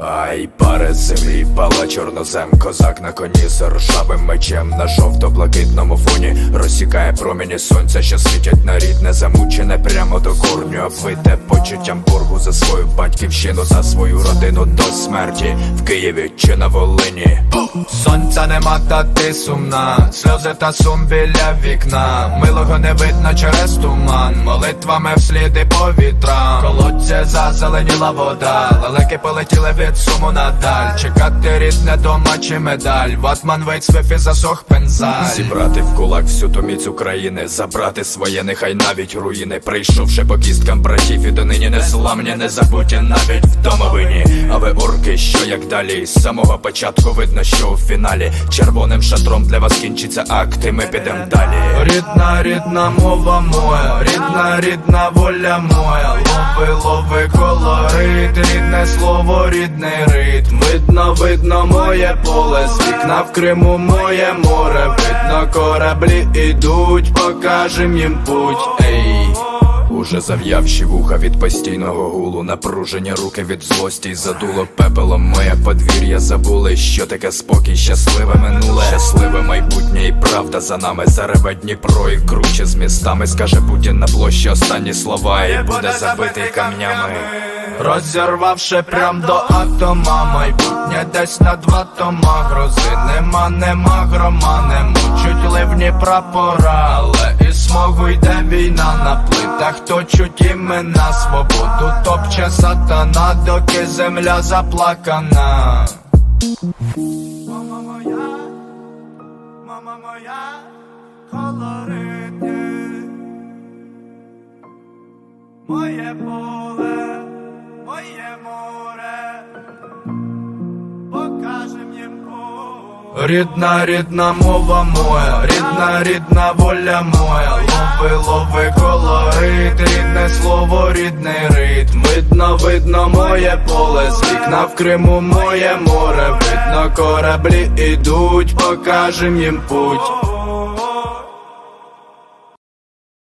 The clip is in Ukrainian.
Ай, паре землі, пала чорнозем, козак на коні з ржавим мечем на жовто-блакитному фоні розсікає промені сонця, що світять на рідне, замучене прямо до корню, обвите почуттям боргу за свою батьківщину, за свою родину до смерті в Києві чи на Волині. Сонця нема, та ти сумна, сльози та сум біля вікна. Милого не видно через туман, молитвами всліди по вітрам. Колодця зазеленіла вода, лелеки полетіли від суму надаль. Чекати рідне дома чи медаль. Ватман вейт свифі засох пензаль. Зібрати в кулак всю ту міць України, забрати своє, нехай навіть руїни. Прийшовши по кісткам братів і донині незламні, не забуті навіть в домовині. А ви орки, що як далі? З самого початку видно, що у фіналі червоним шатром для вас кінчиться акт, і ми підем далі. Рідна, рідна мова моя, рідна, рідна воля моя. Лови, лови колорит, рідне слово, рідний ритм. Видно, видно моє поле, з вікна в Криму моє море. Видно, кораблі ідуть, покажем їм путь. Ей. Уже зав'явші вуха від постійного гулу, напружені руки від злості задуло пепелом моє подвір'я. Забули, що таке спокій, щасливе минуле, щасливе майбутнє і правда за нами. Зареве Дніпро і круче з містами. Скаже Путін на площі останні слова, і буде забитий камнями. Розірвавши прям до атома, майбутнє десь над ватома. Грози нема, нема грома, не мучуть ливні прапора, але і йде війна на плитах, точуть імена свободу, топче сатана, доки земля заплакана. Мама моя, мама моя, колоритне Моє поле, моє море, Рідна, рідна мова моя, рідна, рідна воля моя, лови, лови колорит, рідне слово, рідний ритм. Видно, видно моє поле, з вікна в Криму моє море, видно кораблі ідуть, покажем їм путь.